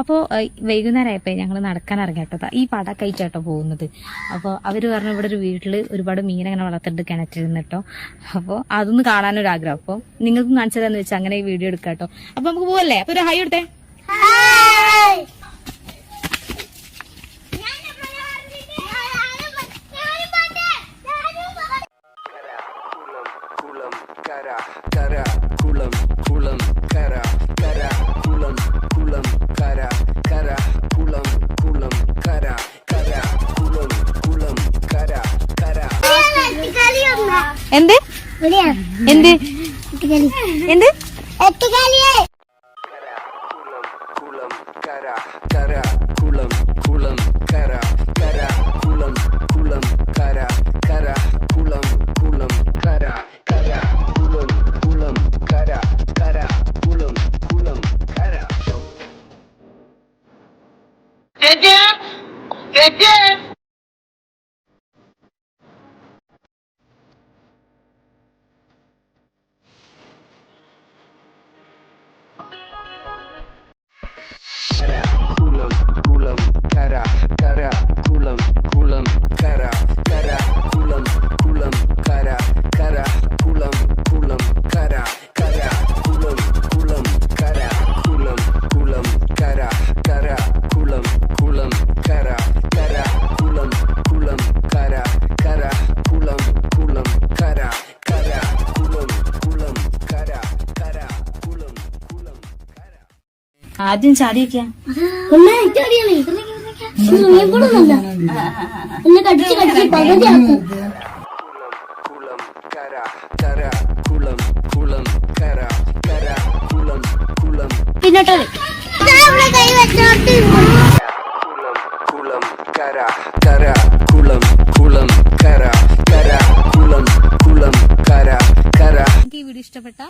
അപ്പോൾ വൈകുന്നേരം ആയപ്പോൾ ഞങ്ങൾ നടക്കാൻ ഇറങ്ങിയിട്ടോ ഈ പടക്കയറ്റാട്ടോ പോകുന്നത്. അപ്പോൾ അവർ പറഞ്ഞു ഇവിടെ ഒരു വീട്ടിൽ ഒരുപാട് മീൻ അങ്ങനെ വളർത്തിട്ട് കിണറ്റിരുന്ന് കേട്ടോ അപ്പോൾ അതൊന്ന് കാണാനൊരു ആഗ്രഹം അപ്പോൾ നിങ്ങൾക്കും കാണിച്ചു തരാന്ന് വെച്ചാൽ അങ്ങനെ ഈ വീഡിയോ എടുക്കാം കേട്ടോ അപ്പോൾ നമുക്ക് പോവല്ലേ? അപ്പോൾ ഒരു ഹൈ എടുത്തേ കുളം കര കര കുളം കുളം കര കര കുളം കുളം. എന്ത്? എന്ത്? എന്ത്? കുളം കുളം കുളം പിന്നോട്ടോ കര കര കുളം കുളം കര കര കുളം കുളം കര കര ഈ വീഡിയോ ഇഷ്ടപ്പെട്ട